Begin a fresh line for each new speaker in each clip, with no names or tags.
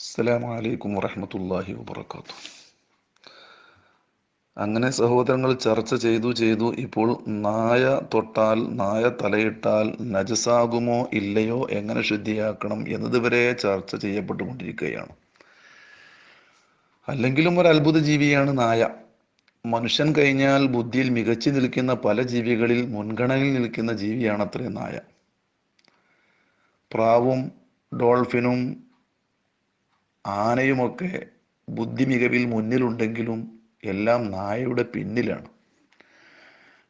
അസ്സലാമു അലൈക്കും വറഹമത്തല്ലാഹി വബറകാതുഹു. അങ്ങനെ സഹോദരങ്ങൾ ചർച്ച ചെയ്തു ചെയ്തു. ഇപ്പോൾ നായ തൊട്ടാൽ നായ തലയിട്ടാൽ നജസാകുമോ ഇല്ലയോ എങ്ങനെ ശുദ്ധിയാക്കണം എന്നതുവരെ ചർച്ച ചെയ്യപ്പെട്ടുകൊണ്ടിരിക്കുകയാണ്. അല്ലെങ്കിലും ഒരു അത്ഭുത ജീവിയാണ് നായ. മനുഷ്യൻ കഴിഞ്ഞാൽ ബുദ്ധിയിൽ മികച്ചു നിൽക്കുന്ന പല ജീവികളിൽ മുൻഗണനയിൽ നിൽക്കുന്ന ജീവിയാണ് അത്രയും നായ. പ്രാവും ഡോൾഫിനും ആനയുമൊക്കെ ബുദ്ധി മികവിൽ മുന്നിലുണ്ടെങ്കിലും എല്ലാം നായയുടെ പിന്നിലാണ്.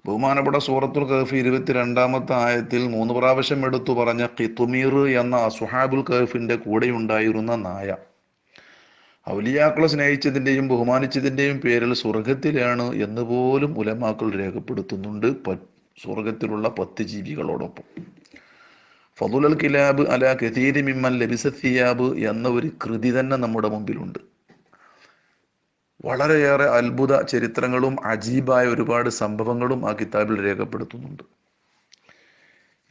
ബഹുമാനപ്പെട്ട സൂറത്തുൽ കഹഫ് ഇരുപത്തിരണ്ടാമത്തെ ആയത്തിൽ മൂന്ന് പ്രാവശ്യം എടുത്തു പറഞ്ഞ കിത്തുമീർ എന്ന സുഹാബുൽ കഹഫിന്റെ കൂടെയുണ്ടായിരുന്ന നായ. ഔലിയാക്കളെ സ്നേഹിച്ചതിന്റെയും ബഹുമാനിച്ചതിന്റെയും പേരിൽ സ്വർഗത്തിലാണ് എന്ന് പോലും ഉലമാക്കൾ രേഖപ്പെടുത്തുന്നുണ്ട് സ്വർഗത്തിലുള്ള പത്ത് ജീവികളോടൊപ്പം. ഫതുലൽ കിലാബ് അല കഥീരി ലബിസ ലബിസത്തിയാബ് എന്ന ഒരു കൃതി തന്നെ നമ്മുടെ മുമ്പിലുണ്ട്. വളരെയേറെ അത്ഭുത ചരിത്രങ്ങളും അജീബായ ഒരുപാട് സംഭവങ്ങളും ആ കിതാബിൽ രേഖപ്പെടുത്തുന്നുണ്ട്.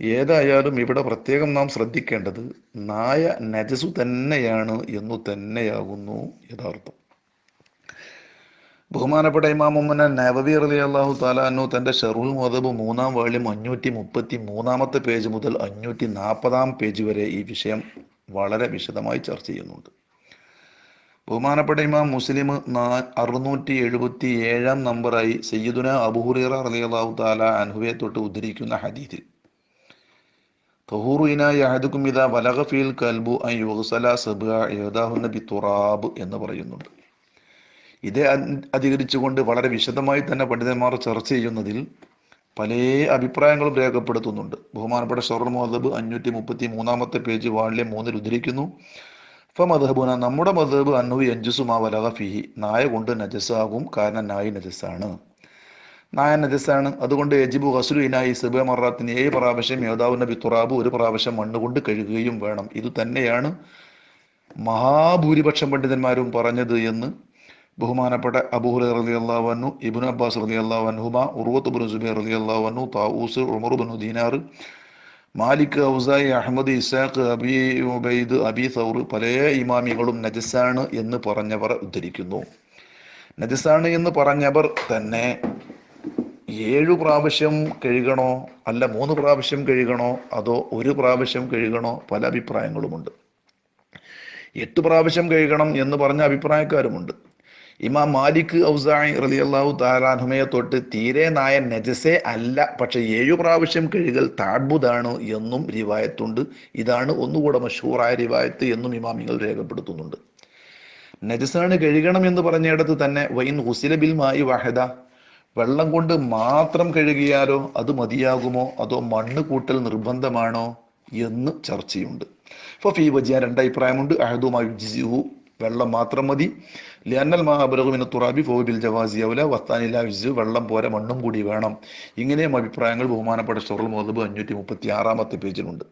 ഏതായാലും ഇവിടെ പ്രത്യേകം നാം ശ്രദ്ധിക്കേണ്ടത് നായ നജസു തന്നെയാണ് എന്നു തന്നെയാകുന്നു യഥാർത്ഥം. ബഹുമാനപ്പെട്ട ഇമാമുമ്മന നവബി അലി അള്ളാഹു താലാനു തന്റെ ഷെറുൽ മദബ് മൂന്നാം വാള്യം അഞ്ഞൂറ്റി മുപ്പത്തി മൂന്നാമത്തെ പേജ് മുതൽ അഞ്ഞൂറ്റി നാൽപ്പതാം പേജ് വരെ ഈ വിഷയം വളരെ വിശദമായി ചർച്ച ചെയ്യുന്നുണ്ട്. ബഹുമാനപ്പെട്ട ഇമാം മുസ്ലിം നാ അറുന്നൂറ്റി എഴുപത്തി ഏഴാം നമ്പറായി സയ്യിദുന അബുഹുറീറ അലി അള്ളാഹു താല അനുഭവയെ തൊട്ട് ഉദ്ധരിക്കുന്ന യഹദുക്കും ഇതാ വലഗഫീൽ കൽബു അൻ യുഗ്സല സബ്അ യദാഹുന്ന ബി തുറാബ് എന്ന് പറയുന്നുണ്ട്. ഇതേ അധികരിച്ചുകൊണ്ട് വളരെ വിശദമായി തന്നെ പണ്ഡിതന്മാർ ചർച്ച ചെയ്യുന്നതിൽ പല അഭിപ്രായങ്ങളും രേഖപ്പെടുത്തുന്നുണ്ട്. ബഹുമാനപ്പെട്ട ഷൊറർ മദബ് അഞ്ഞൂറ്റി മുപ്പത്തി മൂന്നാമത്തെ പേജ് വാളിലെ മൂന്നിൽ ഉദ്ധരിക്കുന്നു. ഫ മദഹബുന നമ്മുടെ മദബ് അന്നുവി അഞ്ചുസുമാ വലക ഫിഹി നായ കൊണ്ട് നജസാകും കാരണം നായി നജസാണ് നായ നജസാണ് അതുകൊണ്ട് എജിബു ഹസുലു ഇനായി സിബ മറാത്തിന് ഏഴ് പ്രാവശ്യം യോദാവ് നബി തുറാബു ഒരു പ്രാവശ്യം മണ്ണുകൊണ്ട് കഴുകുകയും വേണം. ഇത് തന്നെയാണ് മഹാഭൂരിപക്ഷം പണ്ഡിതന്മാരും പറഞ്ഞത് എന്ന് ബഹുമാനപ്പെട്ട അബൂഹുറ റലി അള്ളാഹു ഇബുൻ അബ്ബാസ് റലി അള്ളാഹു അൻഹുമ ഉറുവത്ത് ബുൻ സുബൈർ റലി അള്ളാഹു Tawus Umar bin Dinar Malik Awzai Ahmad Ishaq Abi Ubaid Abi Thawr പല ഇമാമികളും നജസാണ് എന്ന് പറഞ്ഞവർ ഉദ്ധരിക്കുന്നു. നജസാണ് എന്ന് പറഞ്ഞവർ തന്നെ ഏഴു പ്രാവശ്യം കഴുകണോ അല്ല മൂന്ന് പ്രാവശ്യം കഴുകണോ അതോ ഒരു പ്രാവശ്യം കഴുകണോ പല അഭിപ്രായങ്ങളുമുണ്ട്. എട്ട് പ്രാവശ്യം കഴുകണം എന്ന് പറഞ്ഞ അഭിപ്രായക്കാരുമുണ്ട്. ഇമാം മാലിക് ഔസായി റലി അള്ളാഹു താലാഹുമയെ തൊട്ട് തീരെ നായ നജസേ അല്ല പക്ഷെ ഏഴു പ്രാവശ്യം കഴുകൽ താഡ്ബുദാണ് എന്നും റിവായത്തുണ്ട്. ഇതാണ് ഒന്നുകൂടെ മഷൂറായ റിവായത്ത് എന്നും ഇമാമിങ്ങൾ രേഖപ്പെടുത്തുന്നുണ്ട്. നജസാണ് കഴുകണം എന്ന് പറഞ്ഞിടത്ത് തന്നെ വൈൻ ഹുസില ബിൽ മായി വാഹദ വെള്ളം കൊണ്ട് മാത്രം കഴുകിയാലോ അത് മതിയാകുമോ അതോ മണ്ണ് കൂട്ടൽ നിർബന്ധമാണോ എന്ന് ചർച്ചയുണ്ട്. ഫീ വജിയ രണ്ടഭിപ്രായമുണ്ട്. അഹദുമായി വെള്ളം മാത്രം മതി. ലിയന്നൽ മഹാബലകുമിന് തുറാബി ഫോബിൽ ജവാസി ഔല വത്താനില വിജു വെള്ളം പോരെ മണ്ണും കൂടി വേണം. ഇങ്ങനെയും അഭിപ്രായങ്ങൾ ബഹുമാനപ്പെട്ട ഷൊറൽ മോദബ് അഞ്ഞൂറ്റി മുപ്പത്തി ആറാമത്തെ പേജിലുണ്ട്.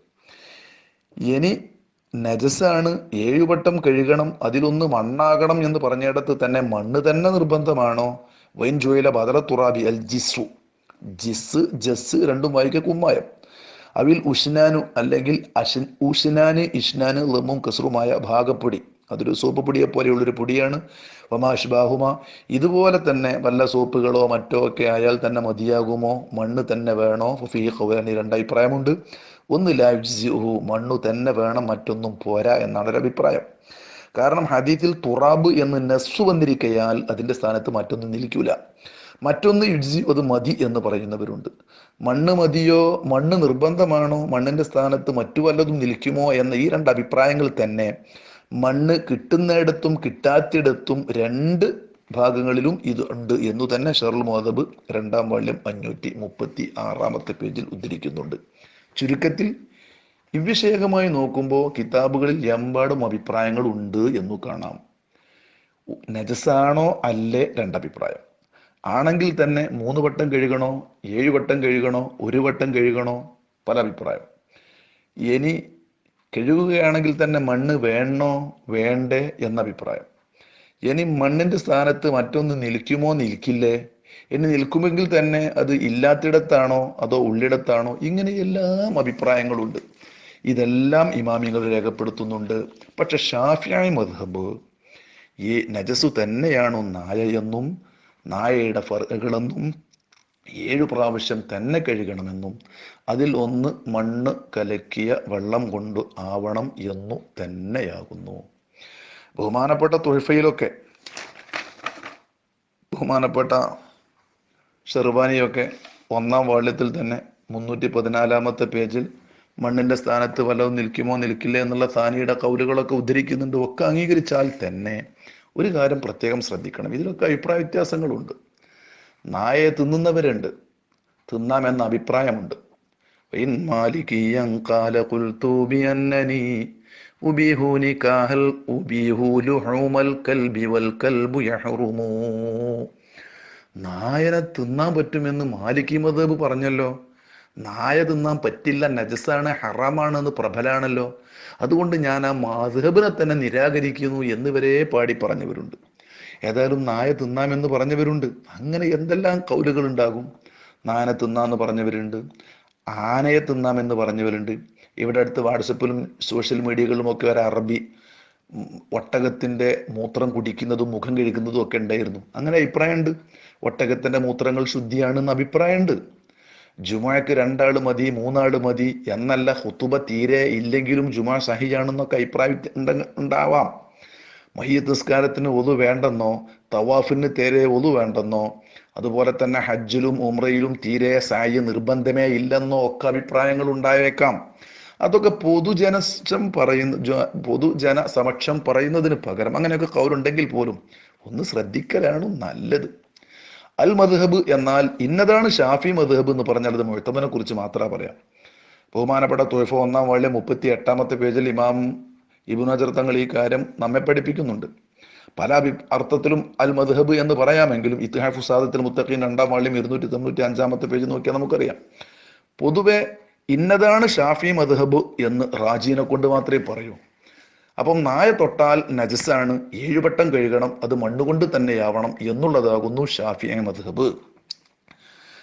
ഇനി നജസാണ് ഏഴുവട്ടം കഴുകണം അതിലൊന്ന് മണ്ണാകണം എന്ന് പറഞ്ഞിടത്ത് തന്നെ മണ്ണ് തന്നെ നിർബന്ധമാണോ? വൈൻ ജോയില ബദല തുറാബി അൽ ജിസു ജിസ് ജസ് രണ്ടും വായിക്ക കുമ്മായം. അവിൽ ഉഷ്നാനു അല്ലെങ്കിൽ അഷൻ ഉഷ്നാന് ഇഷ്നാന് ലമും കസറുമായ ഭാഗപ്പൊടി. അതൊരു സോപ്പ് പൊടിയെ പോലെയുള്ളൊരു പൊടിയാണ്. വമാഷ്ബാഹുമ ഇതുപോലെ തന്നെ വല്ല സോപ്പുകളോ മറ്റോ ഒക്കെ ആയാൽ തന്നെ മതിയാകുമോ? മണ്ണ് തന്നെ വേണോ? ഫീ രണ്ടഭിപ്രായമുണ്ട് ഒന്ന് ലാജ്സിഹു മണ്ണു തന്നെ വേണം മറ്റൊന്നും പോരാ എന്നാണ് ഒരു അഭിപ്രായം. കാരണം ഹദീത്തിൽ തുറാബ് എന്ന് നെസ്സു വന്നിരിക്കയാൽ അതിന്റെ സ്ഥാനത്ത് മറ്റൊന്നും നിൽക്കൂല. മറ്റൊന്ന് ഇഡ്ജി അത് മതി എന്ന് പറയുന്നവരുണ്ട്. മണ്ണ് മതിയോ? മണ്ണ് നിർബന്ധമാണോ? മണ്ണിന്റെ സ്ഥാനത്ത് മറ്റു വല്ലതും നിൽക്കുമോ? എന്ന ഈ രണ്ട് അഭിപ്രായങ്ങൾ തന്നെ മണ്ണ് കിട്ടുന്നിടത്തും കിട്ടാത്തിടത്തും രണ്ട് ഭാഗങ്ങളിലും ഇത് ഉണ്ട് എന്നു തന്നെ ഷെർൽ മോദബ് രണ്ടാം വാല്യം അഞ്ഞൂറ്റി മുപ്പത്തി ആറാമത്തെ പേജിൽ ഉദ്ധരിക്കുന്നുണ്ട്. ചുരുക്കത്തിൽ ഇവിഷയകമായി നോക്കുമ്പോൾ കിതാബുകളിൽ എമ്പാടും അഭിപ്രായങ്ങൾ ഉണ്ട് എന്നു കാണാം. നജസാണോ അല്ലേ രണ്ടഭിപ്രായം. ആണെങ്കിൽ തന്നെ മൂന്ന് വട്ടം കഴുകണോ ഏഴ് വട്ടം കഴുകണോ ഒരു വട്ടം കഴുകണോ പല അഭിപ്രായം. ഇനി കഴുകുകയാണെങ്കിൽ തന്നെ മണ്ണ് വേണോ വേണ്ടേ എന്ന അഭിപ്രായം. ഇനി മണ്ണിന്റെ സ്ഥാനത്ത് മറ്റൊന്ന് നിൽക്കുമോ നിൽക്കില്ലേ? ഇനി നിൽക്കുമെങ്കിൽ തന്നെ അത് ഇല്ലാത്തിടത്താണോ അതോ ഉള്ളിടത്താണോ? ഇങ്ങനെ എല്ലാം അഭിപ്രായങ്ങളുണ്ട്. ഇതെല്ലാം ഇമാമികൾ രേഖപ്പെടുത്തുന്നുണ്ട്. പക്ഷെ ഷാഫിയായ മധബ് ഈ നജസു തന്നെയാണോ എന്നും നായയുടെ ഫറുകളെന്നും ഏഴു പ്രാവശ്യം തന്നെ കഴുകണമെന്നും അതിൽ ഒന്ന് മണ്ണ് കലക്കിയ വെള്ളം കൊണ്ട് ആവണം എന്നു തന്നെയാകുന്നു. ബഹുമാനപ്പെട്ട തൊഴിഫയിലൊക്കെ ബഹുമാനപ്പെട്ട ഷെർബാനിയൊക്കെ ഒന്നാം വാള്യത്തിൽ തന്നെ മുന്നൂറ്റി പതിനാലാമത്തെ പേജിൽ മണ്ണിന്റെ സ്ഥാനത്ത് വല്ലതും നിൽക്കുമോ നിൽക്കില്ല എന്നുള്ള സാനിയുടെ കൗലുകളൊക്കെ ഉദ്ധരിക്കുന്നുണ്ട്. ഒക്കെ അംഗീകരിച്ചാൽ തന്നെ ഒരു കാര്യം പ്രത്യേകം ശ്രദ്ധിക്കണം. ഇതിലൊക്കെ അഭിപ്രായ വ്യത്യാസങ്ങളുണ്ട്. നായയെ തിന്നുന്നവരുണ്ട്. തിന്നാമെന്ന അഭിപ്രായമുണ്ട്. നായനെ തിന്നാൻ പറ്റുമെന്ന് മാലിക്കി മദേബ് പറഞ്ഞല്ലോ. നായ തിന്നാൻ പറ്റില്ല നജസാണ് ഹറാമാണ് എന്ന് പ്രബലാണല്ലോ. അതുകൊണ്ട് ഞാൻ ആ മാധബിനെ തന്നെ നിരാകരിക്കുന്നു എന്ന് വരെ പാടി പറഞ്ഞവരുണ്ട്. ഏതായാലും നായ തിന്നാമെന്ന് പറഞ്ഞവരുണ്ട്. അങ്ങനെ എന്തെല്ലാം കൗലുകൾ ഉണ്ടാകും നായനെ തിന്നാന്ന് പറഞ്ഞവരുണ്ട്. ആനയെ തിന്നാമെന്ന് പറഞ്ഞവരുണ്ട്. ഇവിടെ അടുത്ത് വാട്സപ്പിലും സോഷ്യൽ മീഡിയകളിലും ഒക്കെ ഒരു അറബി ഒട്ടകത്തിന്റെ മൂത്രം കുടിക്കുന്നതും മുഖം കഴിക്കുന്നതും ഒക്കെ ഉണ്ടായിരുന്നു. അങ്ങനെ അഭിപ്രായമുണ്ട്. ഒട്ടകത്തിന്റെ മൂത്രങ്ങൾ ശുദ്ധിയാണെന്ന് അഭിപ്രായമുണ്ട്. ജുമാക്ക് രണ്ടാൾ മതി മൂന്നാൾ മതി എന്നല്ല ഹുത്തുബ തീരെ ഇല്ലെങ്കിലും ജുമാ സഹിയാണെന്നൊക്കെ അഭിപ്രായം ഉണ്ടാവാം. മയ്യത്ത് നിസ്കാരത്തിന് ഒതു വേണ്ടെന്നോ തവാഫിന് തീരെ ഒതു വേണ്ടെന്നോ അതുപോലെ തന്നെ ഹജ്ജിലും ഉമ്രയിലും തീരെ സായി നിർബന്ധമേ ഇല്ലെന്നോ ഒക്കെ അഭിപ്രായങ്ങൾ ഉണ്ടായേക്കാം. അതൊക്കെ പൊതുജനസം പറയുന്ന പൊതുജന സമക്ഷം പറയുന്നതിന് പകരം അങ്ങനെയൊക്കെ കൗരുണ്ടെങ്കിൽ പോലും ഒന്ന് ശ്രദ്ധിക്കലാണ് നല്ലത്. അൽ മദ്ഹബ് എന്നാൽ ഇന്നതാണ് ഷാഫി മദ്ഹബ് എന്ന് പറഞ്ഞാൽ അത് മുഴത്തമ്മനെ കുറിച്ച് മാത്രമേ പറയാം. ബഹുമാനപ്പെട്ട തൊഴിഫ ഒന്നാം വാളിലെ മുപ്പത്തി എട്ടാമത്തെ പേജിൽ ഇമാം ഇബുൻ ഹജർ തങ്ങൾ ഈ കാര്യം നമ്മെ പഠിപ്പിക്കുന്നുണ്ട്. പല അഭി അർത്ഥത്തിലും അൽ മദ്ഹബ് എന്ന് പറയാമെങ്കിലും ഇത്തിഹാഫ് സാദത്തിൽ മുത്തഖീൻ രണ്ടാം വാള്യം ഇരുന്നൂറ്റി തൊണ്ണൂറ്റി അഞ്ചാമത്തെ പേജ് നോക്കിയാൽ നമുക്കറിയാം. പൊതുവെ ഇന്നതാണ് ഷാഫി മദ്ഹബ് എന്ന് റാജീനെ കൊണ്ട് മാത്രമേ പറയൂ. അപ്പം നായ തൊട്ടാൽ നജസാണ് ഏഴുവട്ടം കഴുകണം അത് മണ്ണുകൊണ്ട് തന്നെയാവണം എന്നുള്ളതാകുന്നു ഷാഫി മദ്ഹബ്.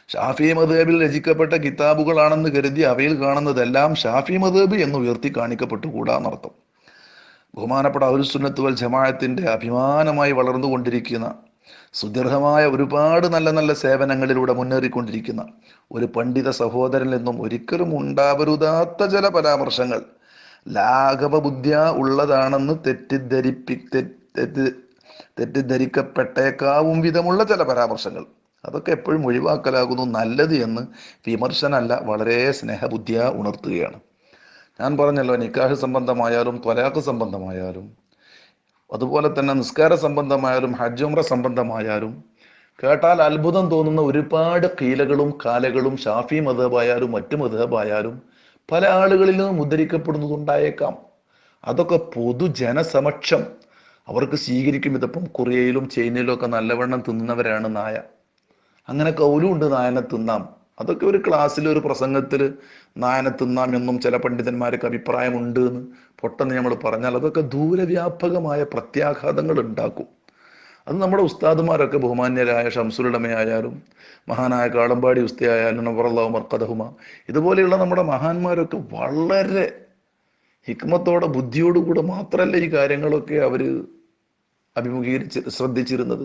ഷാഫി മദ്ഹബിൽ രചിക്കപ്പെട്ട കിതാബുകളാണെന്ന് കരുതി അവയിൽ കാണുന്നതെല്ലാം ഷാഫി മദ്ഹബ് എന്ന് ഉയർത്തി കാണിക്കപ്പെട്ടുകൂടാന്നർത്ഥം ബഹുമാനപ്പെട്ട അഹുസുന്നത്ത് സുന്നത്തുവൽ ജമാഅത്തിന്റെ അഭിമാനമായി വളർന്നുകൊണ്ടിരിക്കുന്ന സുദീർഘമായ ഒരുപാട് നല്ല നല്ല സേവനങ്ങളിലൂടെ മുന്നേറിക്കൊണ്ടിരിക്കുന്ന ഒരു പണ്ഡിത സഹോദരനിൽ നിന്നും ഒരിക്കലും ഉണ്ടാവരുതാത്ത ചില പരാമർശങ്ങൾ. ലാഘവ ബുദ്ധ്യ ഉള്ളതാണെന്ന് തെറ്റിദ്ധരിപ്പി തെറ്റ് തെറ്റിദ്ധരിക്കപ്പെട്ടേക്കാവും വിധമുള്ള ചില പരാമർശങ്ങൾ. അതൊക്കെ എപ്പോഴും ഒഴിവാക്കലാകുന്നു. നല്ലത് എന്ന് വിമർശനമല്ല വളരെ സ്നേഹബുദ്ധിയ ഉണർത്തുകയാണ്. ഞാൻ പറഞ്ഞല്ലോ നിക്കാഹ് സംബന്ധമായാലും ത്വലാഖ് സംബന്ധമായാലും അതുപോലെ തന്നെ നിസ്കാര സംബന്ധമായാലും ഹജ്ജുമ്ര സംബന്ധമായാലും കേട്ടാൽ അത്ഭുതം തോന്നുന്ന ഒരുപാട് കീലകളും കാലകളും ഷാഫി മതബായാലും മറ്റു മതബായാലും പല ആളുകളിൽ നിന്നും ഉദ്ധരിക്കപ്പെടുന്നതുണ്ടായേക്കാം. അതൊക്കെ പൊതുജനസമക്ഷം. അവർക്ക് സ്വീകരിക്കും ഇതിപ്പം കൊറിയയിലും ചൈനയിലും ഒക്കെ നല്ലവണ്ണം തിന്നുന്നവരാണ് നായ. അങ്ങനെ കൗലുണ്ട് നായനെ തിന്നാം. അതൊക്കെ ഒരു ക്ലാസ്സിൽ ഒരു പ്രസംഗത്തിൽ നായനെ തിന്നാം എന്നും ചില പണ്ഡിതന്മാർക്ക് അഭിപ്രായമുണ്ട് എന്ന് പൊട്ടെന്ന് നമ്മൾ പറഞ്ഞാൽ അതൊക്കെ ദൂരവ്യാപകമായ പ്രത്യാഘാതങ്ങൾ ഉണ്ടാക്കും. അത് നമ്മുടെ ഉസ്താദുമാരൊക്കെ ബഹുമാന്യരായ ഷംസുലമയായാലും മഹാനായ കാളമ്പാടി ഉസ്തയായാലും നവറല്ലാഹു മർക്കദഹുമ ഇതുപോലെയുള്ള നമ്മുടെ മഹാന്മാരൊക്കെ വളരെ ഹിക്മത്തോടെ ബുദ്ധിയോടുകൂടെ മാത്രമല്ല ഈ കാര്യങ്ങളൊക്കെ അവർ അഭിമുഖീകരിച്ച് ശ്രദ്ധിച്ചിരുന്നത്.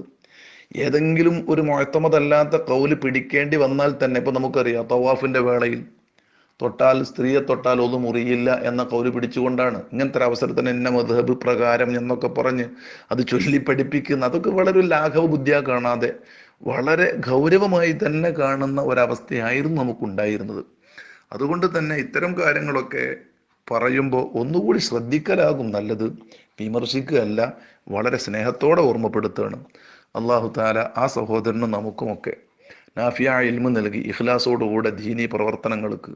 ഏതെങ്കിലും ഒരു മുഴത്തമതല്ലാത്ത കൗൽ പിടിക്കേണ്ടി വന്നാൽ തന്നെ ഇപ്പൊ നമുക്കറിയാം തവാഫിന്റെ വേളയിൽ തൊട്ടാൽ സ്ത്രീയെ തൊട്ടാൽ ഒന്നും മുറിയില്ല എന്ന കൗൽ പിടിച്ചുകൊണ്ടാണ്. ഇങ്ങനത്തെ ഒരു അവസരത്തിന് എന്നെ മധുഹബ് പ്രകാരം എന്നൊക്കെ പറഞ്ഞ് അത് ചൊല്ലി പഠിപ്പിക്കുന്ന അതൊക്കെ വളരെ ലാഘവ ബുദ്ധിയാ കാണാതെ വളരെ ഗൗരവമായി തന്നെ കാണുന്ന ഒരവസ്ഥയായിരുന്നു നമുക്കുണ്ടായിരുന്നത്. അതുകൊണ്ട് തന്നെ ഇത്തരം കാര്യങ്ങളൊക്കെ പറയുമ്പോൾ ഒന്നുകൂടി ശ്രദ്ധിക്കലാകും നല്ലത്. വിമർശിക്കുകയല്ല വളരെ സ്നേഹത്തോടെ ഓർമ്മപ്പെടുത്തുകയാണ്. അള്ളാഹു താല ആ സഹോദരനും നമുക്കുമൊക്കെ നാഫിയ ഇൽമ നൽകി ഇഖ്ലാസോടുകൂടെ ദീനി പ്രവർത്തനങ്ങൾക്ക്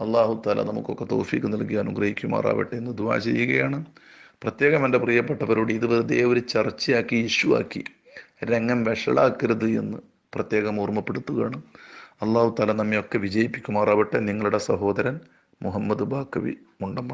അള്ളാഹു താല നമുക്കൊക്കെ തോഫീക്ക് നൽകി അനുഗ്രഹിക്കുമാറാവട്ടെ എന്ന് ദുവാ ചെയ്യുകയാണ്. പ്രത്യേകം എന്റെ പ്രിയപ്പെട്ടവരോട് ഇത് വെറുതെ ഒരു ചർച്ചയാക്കി ഇഷ്യൂ ആക്കി രംഗം വഷളാക്കരുത് എന്ന് പ്രത്യേകം ഓർമ്മപ്പെടുത്തുകയാണ്. അള്ളാഹു താല നമ്മയൊക്കെ വിജയിപ്പിക്കുമാറാവട്ടെ. നിങ്ങളുടെ സഹോദരൻ മുഹമ്മദ് ബാക്കവി മുണ്ടമ്മ